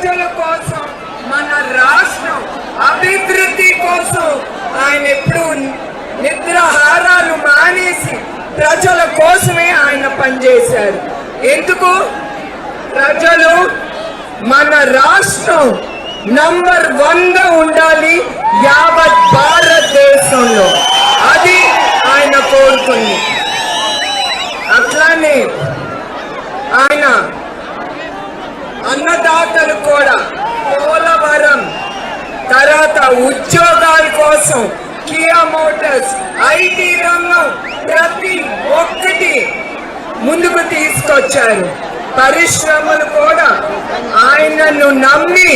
ప్రజల కోసం మన రాష్ట్రం అభివృద్ధి కోసం ఆయన ఎప్పుడు నిద్రహారాలు మానేసి ప్రజల కోసమే ఆయన పనిచేశారు. ఎందుకు? ప్రజలు మన రాష్ట్రం నంబర్ వన్గా ఉండాలి యావత్ భారతదేశంలో అది ఆయన కోరుకుంది అట్లానే ఆయన అన్నదాతలు కూడా పోలవరం తర్వాత ఉద్యోగాల కోసం కియా మోటార్స్ ఐటీ రంగం ప్రతి ఒక్కటి ముందుకు తీసుకొచ్చారు. పరిశ్రమలు కూడా ఆయనను నమ్మి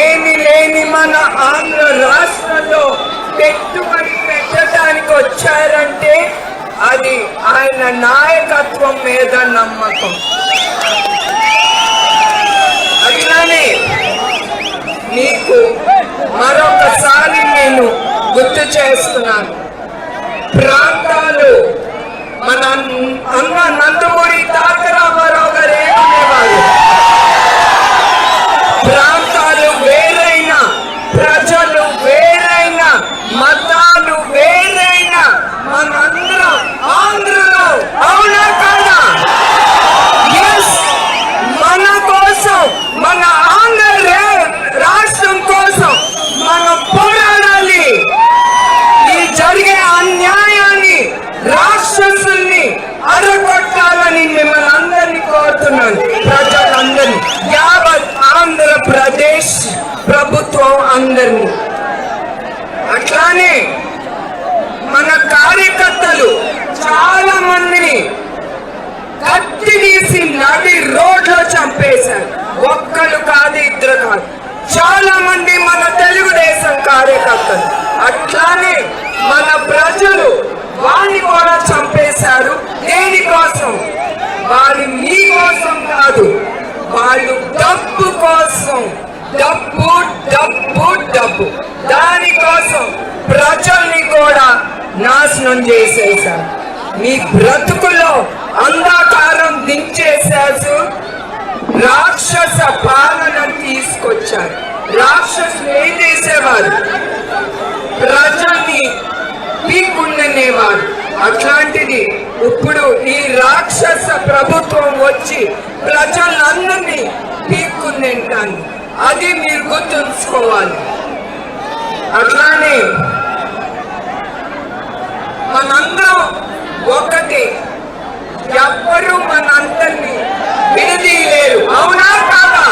ఏమి లేని మన ఆంధ్ర రాష్ట్రంలో పెట్టుబడి పెట్టడానికి వచ్చారంటే అది ఆయన నాయకత్వం మీద నమ్మకం. చేస్తున్నాను ప్రాంతాలు మన అన్న నందమూరి తాత రామారావు గారు ఏమనేవారు ప్రాంతాలు వేరైనా ప్రజలు వేరైనా మతాలు వేరైనా మనందరం ఆంధ్రలో అవునా కాదా Yes! మన కోసం మన ఆంధ్ర రా- రాష్ట్రం కోసం మనం పోరాడాలి ఈ జరిగే అన్యాయాన్ని రాక్షసుల్ని అడగొట్టాలని మిమ్మల్ని అందరినీ కోరుతున్నాను ప్రజలందరినీ యావత్ ఆంధ్రప్రదేశ్ ప్రభుత్వం అందరినీ. అట్లానే మన కార్యకర్తలు చాలా మందిని కత్తి తీసి నడి రోడ్లో చంపేశారు. ఒక్కరు కాదు ఇద్దరు కాదు. చాలా మంది మన తెలుగుదేశం కార్యకర్తలు. అట్లానే మన ప్రజలు వారిని కూడా చంపేశారు. దేనికోసం వారి మీ కోసం కాదు వాళ్ళు డబ్బు కోసం. డబ్బు డబ్బు డబ్బు. దానికోసం ప్రజల్ని కూడా నాశనం చేసేశారు. మీ బ్రతుకులో అంధకారం దించేశారు. రాక్షస పాలన తీసుకొచ్చారు. రాక్షసులు ఏం చేసేవారు? ప్రజల్ని పీకుండనేవారు అట్లాంటిది ఇప్పుడు ఈ రాక్షస ప్రభుత్వం వచ్చి ప్రజలందరినీ పీక్కుందింటాను అది మీరు గుర్తుంచుకోవాలి. అట్లానే మనందరం ఒకటి. ఎవ్వరూ మనందరినీ విడదీయలేరు. అవునా కాదా?